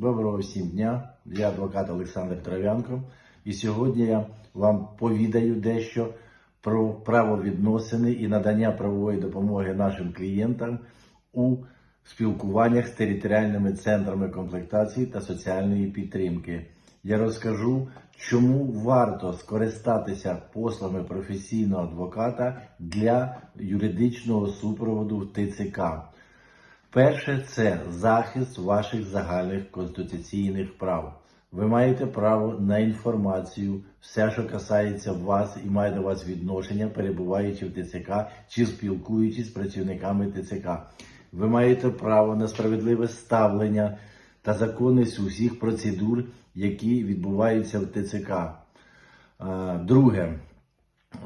Доброго всім дня. Я адвокат Олександр Трав'янко. І сьогодні я вам повідаю дещо про правовідносини і надання правової допомоги нашим клієнтам у спілкуваннях з територіальними центрами комплектації та соціальної підтримки. Я розкажу, чому варто скористатися послами професійного адвоката для юридичного супроводу в ТЦК. Перше це захист ваших загальних конституційних прав. Ви маєте право на інформацію, все, що касається вас і має до вас відношення, перебуваючи в ТЦК чи спілкуючись з працівниками ТЦК. Ви маєте право на справедливе ставлення та законність усіх процедур, які відбуваються в ТЦК. Е, Друге,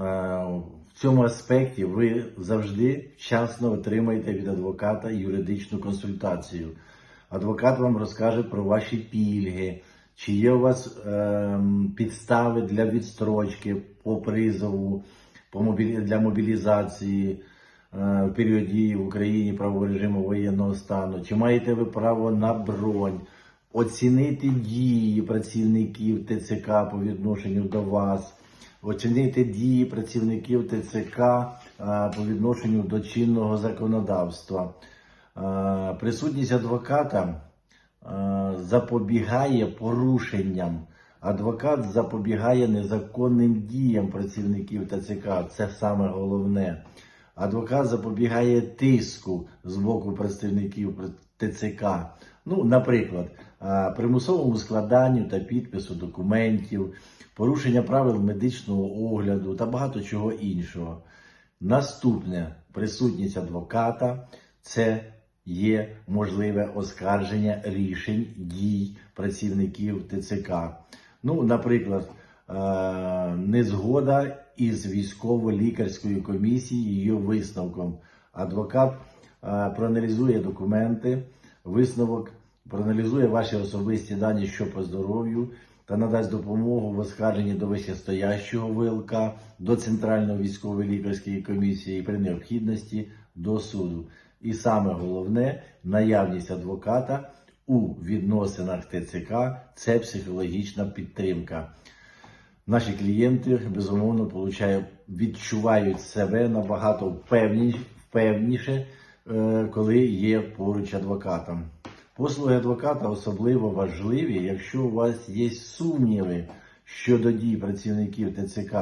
Е, в цьому аспекті ви завжди вчасно отримаєте від адвоката юридичну консультацію. Адвокат вам розкаже про ваші пільги, чи є у вас ем, підстави для відстрочки по призову, по мобілі... для мобілізації е, в період дії в Україні правового режиму воєнного стану, чи маєте ви право на бронь, оцінити дії працівників ТЦК по відношенню до вас оцінити дії працівників ТЦК по відношенню до чинного законодавства. Присутність адвоката запобігає порушенням. Адвокат запобігає незаконним діям працівників ТЦК. Це саме головне. Адвокат запобігає тиску з боку представників ТЦК. Ну, наприклад, примусовому складанню та підпису документів, порушення правил медичного огляду та багато чого іншого. Наступне присутність адвоката це є можливе оскарження рішень дій працівників ТЦК. Ну, наприклад, е, незгода із військово-лікарською комісією її висновком. Адвокат е, проаналізує документи, висновок, проаналізує ваші особисті дані, що по здоров'ю, та надасть допомогу в оскарженні до вищестоящого ВЛК, до Центральної військової лікарської комісії при необхідності до суду. І саме головне наявність адвоката у відносинах ТЦК це психологічна підтримка. Наші клієнти безумовно получають, відчувають себе набагато впевніше, е, коли є поруч адвокатом. Послуги адвоката особливо важливі, якщо у вас є сумніви щодо дій працівників ТЦК,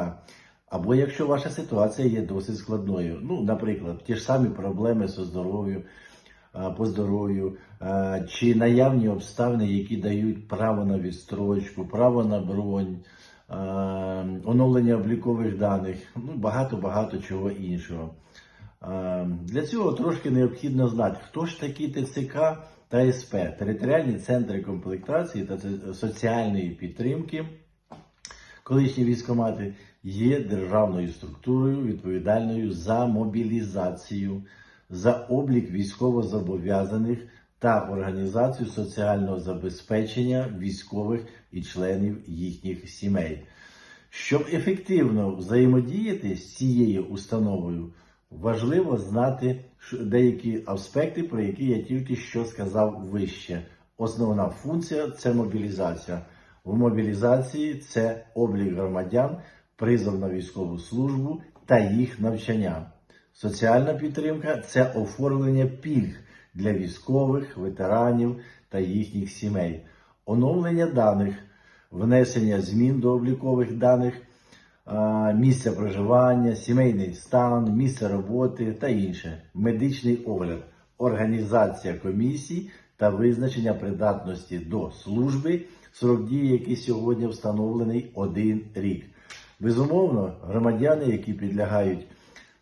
або якщо ваша ситуація є досить складною. Ну, наприклад, ті ж самі проблеми зі здоров'ю, по здоров'ю, чи наявні обставини, які дають право на відстрочку, право на бронь, оновлення облікових даних, ну багато-багато чого іншого. Для цього трошки необхідно знати, хто ж такі ТЦК та СП, територіальні центри комплектації та соціальної підтримки. Колишні військомати є державною структурою, відповідальною за мобілізацію, за облік військовозобов'язаних та організацію соціального забезпечення військових і членів їхніх сімей. Щоб ефективно взаємодіяти з цією установою, важливо знати деякі аспекти, про які я тільки що сказав вище. Основна функція це мобілізація. В мобілізації це облік громадян, призов на військову службу та їх навчання. Соціальна підтримка це оформлення пільг для військових, ветеранів та їхніх сімей, оновлення даних, внесення змін до облікових даних, а, місця проживання, сімейний стан, місце роботи та інше, медичний огляд, організація комісій та визначення придатності до служби, срок дії, який сьогодні встановлений один рік. Безумовно, громадяни, які підлягають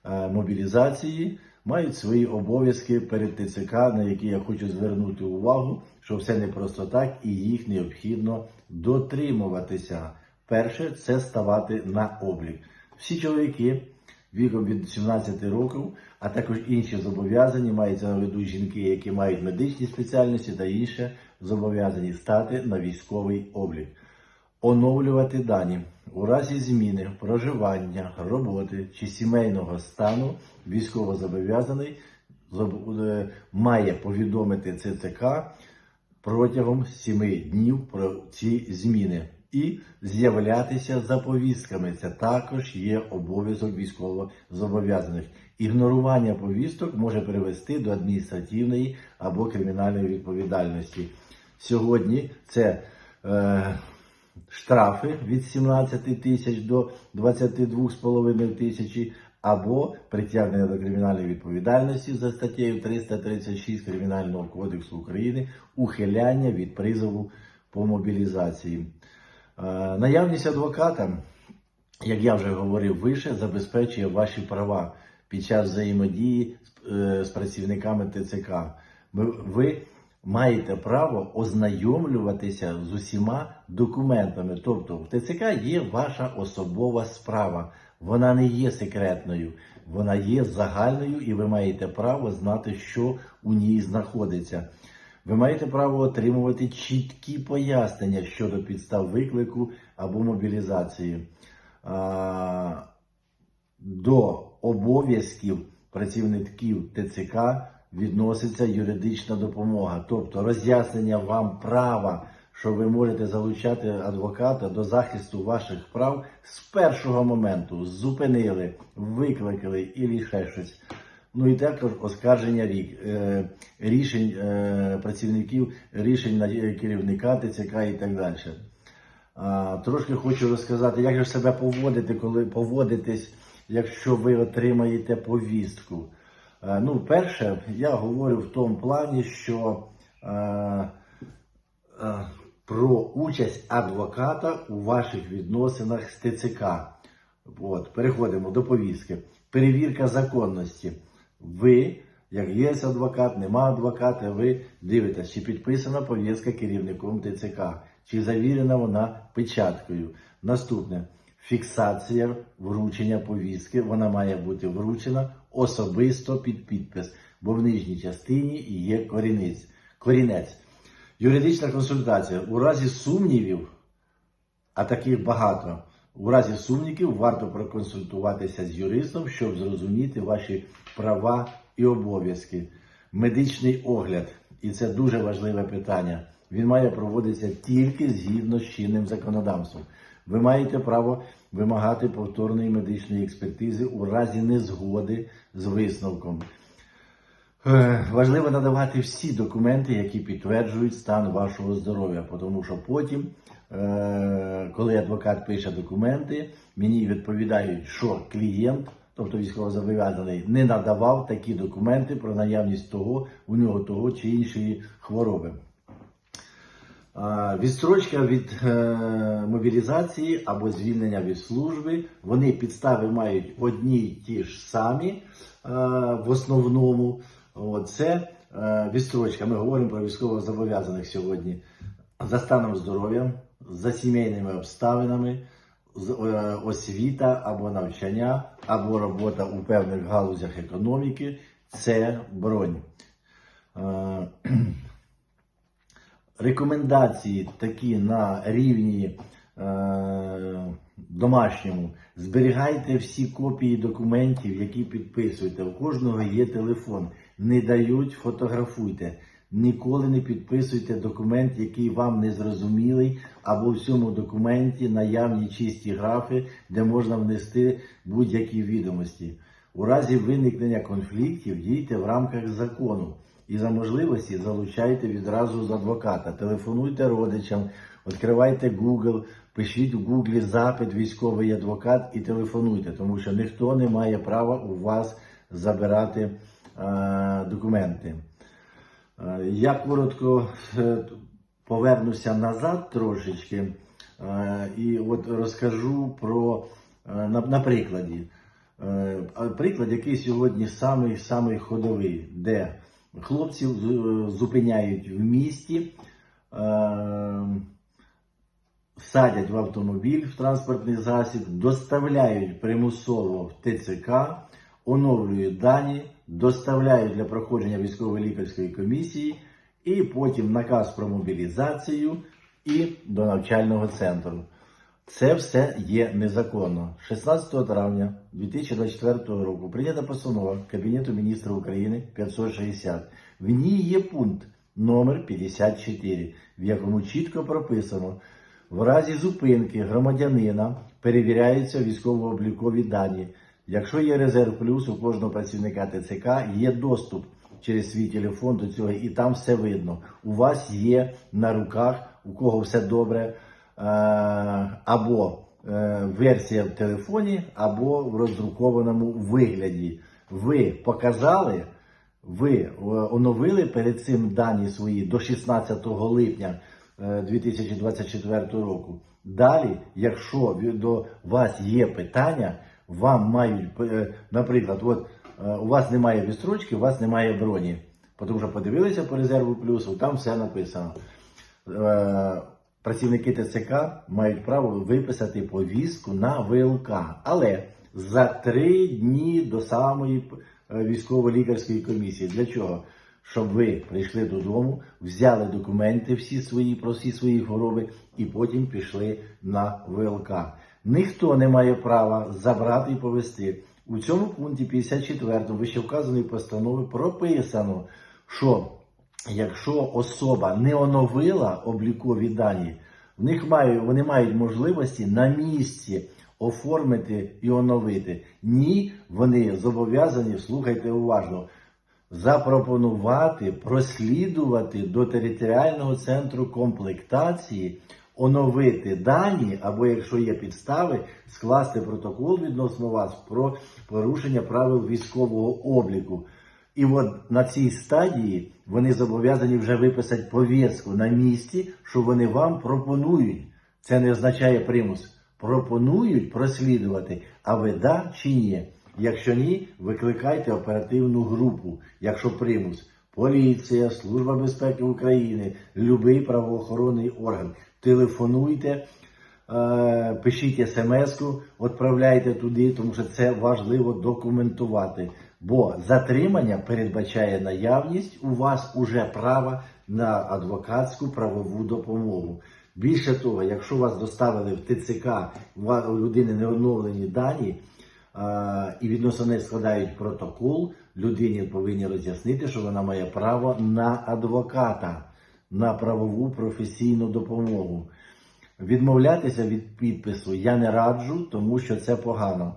е, мобілізації, мають свої обов'язки перед ТЦК, на які я хочу звернути увагу, що все не просто так і їх необхідно дотримуватися. Перше це ставати на облік. Всі чоловіки віком від 17 років, а також інші зобов'язані, мається на виду жінки, які мають медичні спеціальності та інше, зобов'язані стати на військовий облік. Оновлювати дані у разі зміни проживання, роботи чи сімейного стану військовозобов'язаний е, має повідомити ЦЦК протягом 7 днів про ці зміни і з'являтися за повістками. Це також є обов'язок військовозобов'язаних. Ігнорування повісток може привести до адміністративної або кримінальної відповідальності. Сьогодні це е, штрафи від 17 тисяч до 22,5 тисячі або притягнення до кримінальної відповідальності за статтею 336 Кримінального кодексу України ухиляння від призову по мобілізації. Е, Наявність адвоката, як я вже говорив вище, забезпечує ваші права під час взаємодії з, е, працівниками ТЦК. Ви маєте право ознайомлюватися з усіма документами. Тобто в ТЦК є ваша особова справа. Вона не є секретною, вона є загальною, і ви маєте право знати, що у ній знаходиться. Ви маєте право отримувати чіткі пояснення щодо підстав виклику або мобілізації. До обов'язків працівників ТЦК відноситься юридична допомога, тобто роз'яснення вам права, що ви можете залучати адвоката до захисту ваших прав з першого моменту. Зупинили, викликали і ще щось. Ну і також оскарження рік, е, рішень е, працівників, рішень керівника ТЦК і так далі. Трошки хочу розказати, як же себе поводити, коли поводитесь, якщо ви отримаєте повістку. Е, ну, перше, я говорю в тому плані, що про участь адвоката у ваших відносинах з ТЦК. От, переходимо до повістки. Перевірка законності. Ви, як є адвокат, нема адвоката, ви дивитесь, чи підписана повістка керівником ТЦК, чи завірена вона печаткою. Наступне фіксація вручення повістки. Вона має бути вручена особисто під підпис, бо в нижній частині є корінець. корінець. Юридична консультація. У разі сумнівів, а таких багато. У разі сумнівів варто проконсультуватися з юристом, щоб зрозуміти ваші права і обов'язки. Медичний огляд, і це дуже важливе питання. Він має проводитися тільки згідно з чинним законодавством. Ви маєте право вимагати повторної медичної експертизи у разі незгоди з висновком. Е, Важливо надавати всі документи, які підтверджують стан вашого здоров'я, тому що потім, е, коли адвокат пише документи, мені відповідають, що клієнт, тобто військовозобов'язаний, не надавав такі документи про наявність того, у нього того чи іншої хвороби. Відстрочка від е, мобілізації або звільнення від служби, вони підстави мають одні й ті ж самі в основному. Це е, відстрочка. Ми говоримо про військовозобов'язаних сьогодні за станом здоров'я, за сімейними обставинами, е, освіта або навчання, або робота у певних галузях економіки. Це бронь. Е, рекомендації такі на рівні домашньому. Зберігайте всі копії документів, які підписуєте. У кожного є телефон. Не дають, фотографуйте. Ніколи не підписуйте документ, який вам не зрозумілий, або в цьому документі наявні чисті графи, де можна внести будь-які відомості. У разі виникнення конфліктів дійте в рамках закону і за можливості залучайте відразу з адвоката. Телефонуйте родичам, відкривайте Google, пишіть в Google запит військовий адвокат і телефонуйте, тому що ніхто не має права у вас забирати документи. Е, Я коротко е, повернуся назад трошечки е, і от розкажу про е, на, прикладі. Е, Приклад, який сьогодні самий самий ходовий, де хлопців зупиняють в місті, е, садять в автомобіль в транспортний засіб, доставляють примусово в ТЦК, оновлюють дані, доставляють для проходження військової лікарської комісії, і потім наказ про мобілізацію і до навчального центру. Це все є незаконно. 16 травня 2024 року прийнята постанова Кабінету міністрів України 560. В ній є пункт номер 54, в якому чітко прописано, в разі зупинки громадянина перевіряються військово-облікові дані. Якщо є резерв плюс у кожного працівника ТЦК, є доступ через свій телефон до цього, і там все видно. У вас є на руках, у кого все добре, е, або е, версія в телефоні, або в роздрукованому вигляді. Ви показали, ви е, оновили перед цим дані свої до 16 липня е, 2024 року. Далі, якщо до вас є питання, вам мають, е, наприклад, от е, у вас немає відстрочки, у вас немає броні. Тому що подивилися по резерву плюсу, там все написано. Е, Працівники ТЦК мають право виписати повістку на ВЛК, але за три дні до самої військово-лікарської комісії. Для чого? Щоб ви прийшли додому, взяли документи всі свої про всі свої хвороби і потім пішли на ВЛК. Ніхто не має права забрати і повести. У цьому пункті 54 вищевказаної постанови прописано, що якщо особа не оновила облікові дані, в них має, вони мають можливості на місці оформити і оновити. Ні, вони зобов'язані, слухайте уважно, запропонувати, прослідувати до територіального центру комплектації, оновити дані, або якщо є підстави, скласти протокол відносно вас про порушення правил військового обліку. І от на цій стадії вони зобов'язані вже виписати повістку на місці, що вони вам пропонують. Це не означає примус. Пропонують прослідувати, а ви да чи ні. Якщо ні, викликайте оперативну групу, якщо примус. Поліція, Служба безпеки України, любий правоохоронний орган. Телефонуйте, е, пишіть смс-ку, відправляйте туди, тому що це важливо документувати. Бо затримання передбачає наявність у вас уже права на адвокатську правову допомогу. Більше того, якщо вас доставили в ТЦК, у людини не оновлені дані, і відносно неї складають протокол, людині повинні роз'яснити, що вона має право на адвоката, на правову професійну допомогу. Відмовлятися від підпису я не раджу, тому що це погано.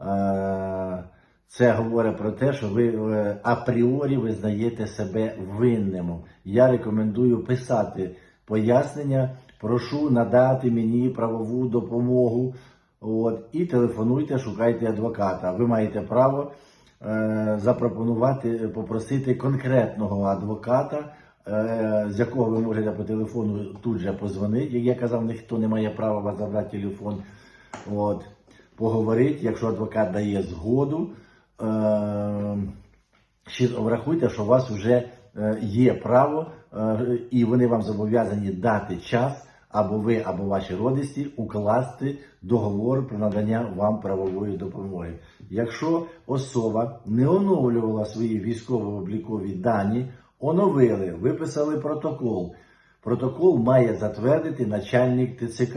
Е, Це говорить про те, що ви е, апріорі визнаєте себе винним. Я рекомендую писати пояснення. Прошу надати мені правову допомогу. От, і телефонуйте, шукайте адвоката. Ви маєте право е, запропонувати, попросити конкретного адвоката, з якого ви можете по телефону тут же позвонити. Як я казав, ніхто не має права вас забрати телефон. От, поговорити, якщо адвокат дає згоду. Е, врахуйте, що у вас вже е, є право, е, і вони вам зобов'язані дати час, або ви, або ваші родичі укласти договор про надання вам правової допомоги. Якщо особа не оновлювала свої військово-облікові дані, оновили, виписали протокол. Протокол має затвердити начальник ТЦК.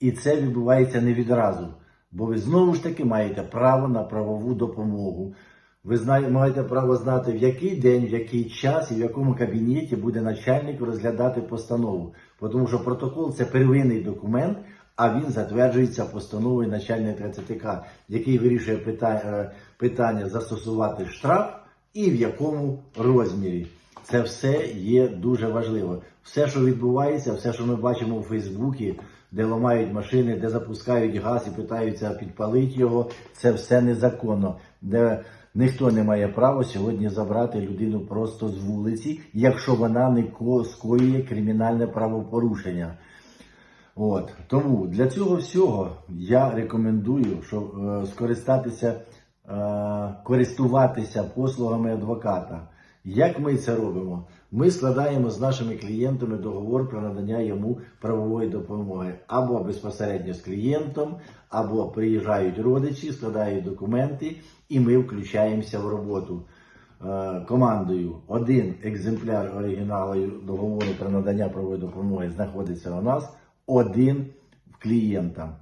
І це відбувається не відразу, бо ви знову ж таки маєте право на правову допомогу. Ви знає- маєте право знати, в який день, в який час і в якому кабінеті буде начальник розглядати постанову. Тому що протокол це первинний документ, а він затверджується постановою начальника ТЦК, який вирішує пита- е, питання застосувати штраф і в якому розмірі. Це все є дуже важливо. Все, що відбувається, все, що ми бачимо у Фейсбуці, де ламають машини, де запускають газ і питаються підпалити його, це все незаконно. Де ніхто не має права сьогодні забрати людину просто з вулиці, якщо вона не ко- скоює кримінальне правопорушення. От тому для цього всього я рекомендую, що е, скористатися, користуватися послугами адвоката. Як ми це робимо? Ми складаємо з нашими клієнтами договор про надання йому правової допомоги або безпосередньо з клієнтом, або приїжджають родичі, складають документи, і ми включаємося в роботу е, командою. Один екземпляр оригіналу договору про надання правової допомоги знаходиться у нас, один в клієнта.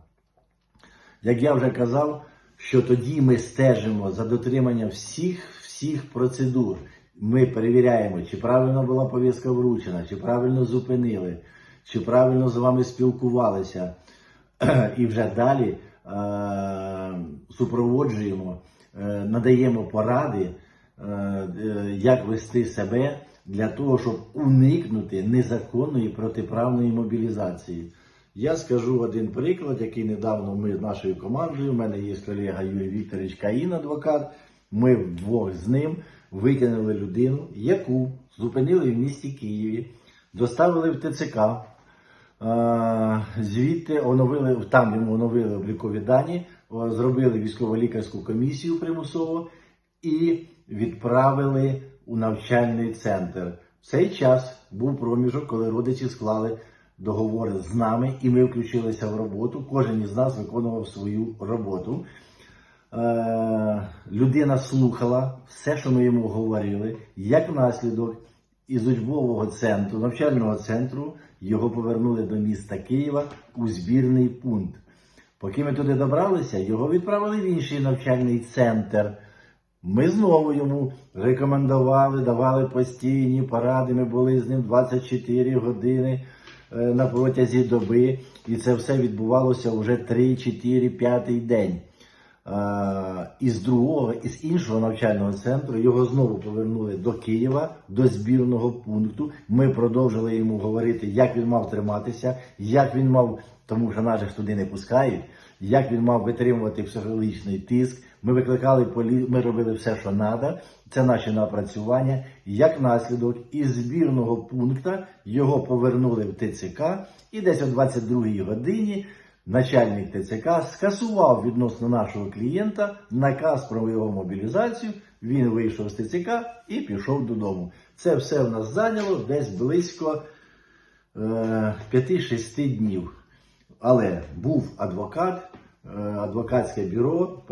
Як я вже казав, що тоді ми стежимо за дотриманням всіх всіх процедур. Ми перевіряємо, чи правильно була повістка вручена, чи правильно зупинили, чи правильно з вами спілкувалися. І вже далі е, супроводжуємо, е, надаємо поради, е, як вести себе для того, щоб уникнути незаконної протиправної мобілізації. Я скажу один приклад, який недавно ми з нашою командою, у мене є колега Юрій Вікторович Каїн, адвокат. Ми вдвох з ним витягнули людину, яку зупинили в місті Києві, доставили в ТЦК. Е, Звідти оновили там йому оновили облікові дані, зробили військово-лікарську комісію примусово і відправили у навчальний центр. В цей час був проміжок, коли родичі склали договори з нами, і ми включилися в роботу. Кожен із нас виконував свою роботу. Е, людина слухала все, що ми йому говорили. Як наслідок із учбового центру, навчального центру, його повернули до міста Києва у збірний пункт. Поки ми туди добралися, його відправили в інший навчальний центр. Ми знову йому рекомендували, давали постійні поради. Ми були з ним 24 години на протязі доби, і це все відбувалося вже 3, 4, 5 день. Е, Із другого, із іншого навчального центру його знову повернули до Києва, до збірного пункту. Ми продовжили йому говорити, як він мав триматися, як він мав, тому що наших туди не пускають, як він мав витримувати психологічний тиск. Ми викликали полі... ми робили все, що треба. Це наші напрацювання. Як наслідок із збірного пункту його повернули в ТЦК, і десь о 22-й годині начальник ТЦК скасував відносно нашого клієнта наказ про його мобілізацію. Він вийшов з ТЦК і пішов додому. Це все в нас зайняло десь близько е, 5-6 днів. Але був адвокат, адвокатське бюро,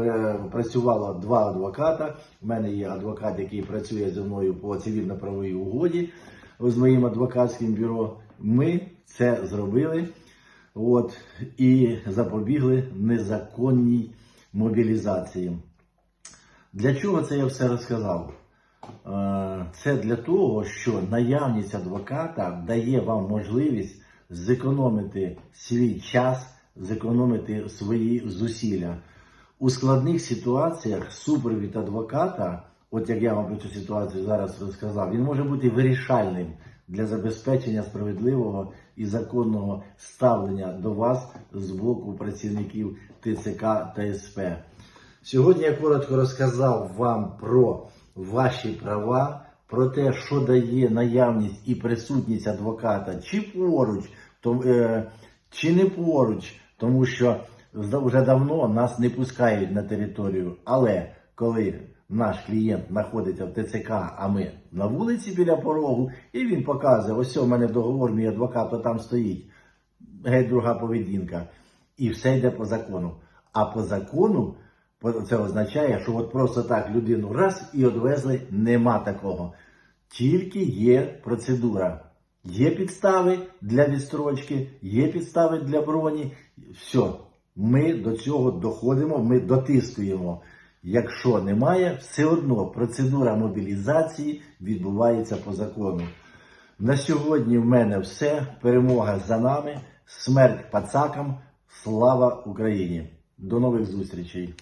працювало два адвоката. У мене є адвокат, який працює зі мною по цивільно-правовій угоді з моїм адвокатським бюро. Ми це зробили. От, і запобігли незаконній мобілізації. Для чого це я все розказав? Е, Це для того, що наявність адвоката дає вам можливість зекономити свій час, зекономити свої зусилля. У складних ситуаціях супровід адвоката, от як я вам про цю ситуацію зараз розказав, він може бути вирішальним для забезпечення справедливого і законного ставлення до вас з боку працівників ТЦК та СП. Сьогодні я коротко розказав вам про ваші права, про те, що дає наявність і присутність адвоката, чи поруч, то, е, чи не поруч, тому що вже давно нас не пускають на територію. Але коли наш клієнт знаходиться в ТЦК, а ми на вулиці біля порогу, і він показує, ось у мене договор, мій адвокат, там стоїть геть друга поведінка. І все йде по закону. А по закону це означає, що от просто так людину раз і одвезли, нема такого. Тільки є процедура. Є підстави для відстрочки, є підстави для броні. Все, ми до цього доходимо, ми дотискуємо. Якщо немає, все одно процедура мобілізації відбувається по закону. На сьогодні в мене все. Перемога за нами. Смерть пацакам. Слава Україні! До нових зустрічей!